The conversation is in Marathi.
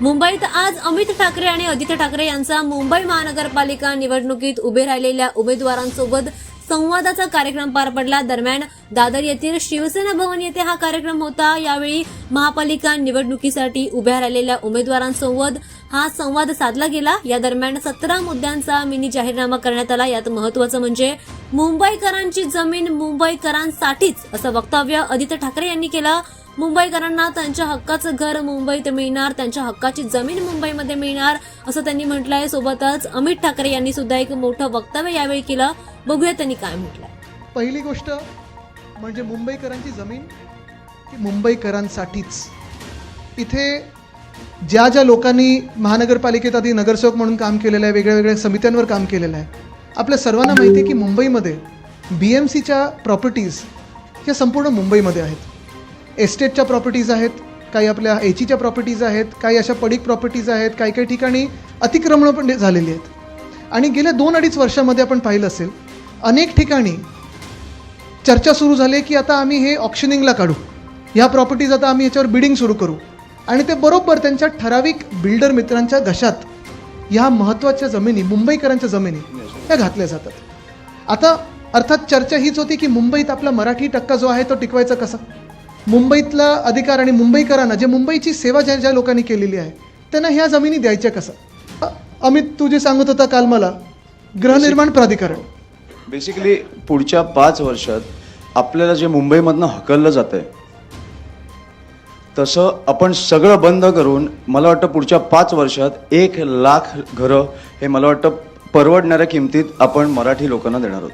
मुंबईत आज अमित ठाकरे आणि आदित्य ठाकरे यांचा मुंबई महानगरपालिका निवडणुकीत उभे राहिलेल्या उमेदवारांसोबत संवादाचा कार्यक्रम पार पडला. दरम्यान दादर येथील शिवसेना भवन येथे हा कार्यक्रम होता. यावेळी महापालिका निवडणुकीसाठी उभ्या राहिलेल्या उमेदवारांसोबत हा संवाद साधला गेला. या दरम्यान सतरा मुद्द्यांचा मिनी जाहीरनामा करण्यात आला. यात महत्वाचं म्हणजे मुंबईकरांची जमीन मुंबईकरांसाठीच असं वक्तव्य आदित्य ठाकरे यांनी केलं. मुंबईकरांना त्यांच्या हक्काचं घर मुंबईत मिळणार त्यांच्या हक्काची जमीन मुंबईमध्ये मिळणार असं त्यांनी म्हटलंय. सोबतच अमित ठाकरे यांनी सुद्धा एक मोठं वक्तव्य यावेळी केलं. बघूया त्यांनी काय म्हटलंय. पहिली गोष्ट म्हणजे मुंबईकरांची जमीन ही मुंबईकरांसाठीच. इथे ज्या ज्या लोकांनी महानगरपालिकेत आधी नगरसेवक म्हणून काम केलेलं आहे वेगळ्या वेगळ्या समित्यांवर काम केलेलं आहे आपल्या सर्वांना माहिती आहे की मुंबईमध्ये बी एम सीच्या प्रॉपर्टीज ह्या संपूर्ण मुंबईमध्ये आहेत. एस्टेटच्या प्रॉपर्टीज आहेत काही आपल्या एचीच्या प्रॉपर्टीज आहेत काही अशा पडीक प्रॉपर्टीज आहेत काही काही ठिकाणी अतिक्रमणं पण झालेली आहेत. आणि गेल्या दोन अडीच वर्षामध्ये आपण पाहिलं असेल अनेक ठिकाणी चर्चा सुरू झाली की आता आम्ही हे ऑप्शनिंगला काढू. ह्या प्रॉपर्टीज आता आम्ही याच्यावर बिडिंग सुरू करू. आणि ते बरोबर त्यांच्या ठराविक बिल्डर मित्रांच्या घशात ह्या महत्त्वाच्या जमिनी मुंबईकरांच्या जमिनी त्या घातल्या जातात. आता अर्थात चर्चा हीच होती की मुंबईत आपला मराठी टक्का जो आहे तो टिकवायचा कसा? मुंबईतला अधिकार आणि मुंबईकरांना जे मुंबईची सेवा ज्या ज्या लोकांनी केलेली आहे त्यांना ह्या जमिनी द्यायच्या कसं? अमित तू जे सांगत होता काल मला गृहनिर्माण प्राधिकरण. बेसिकली पुढच्या पाच वर्षात आपल्याला जे मुंबईमधनं हकललं जातं आहे तसं आपण सगळं बंद करून मला वाटतं पुढच्या पाच वर्षात एक लाख घरं हे मला वाटतं परवडणाऱ्या किमतीत आपण मराठी लोकांना देणार आहोत.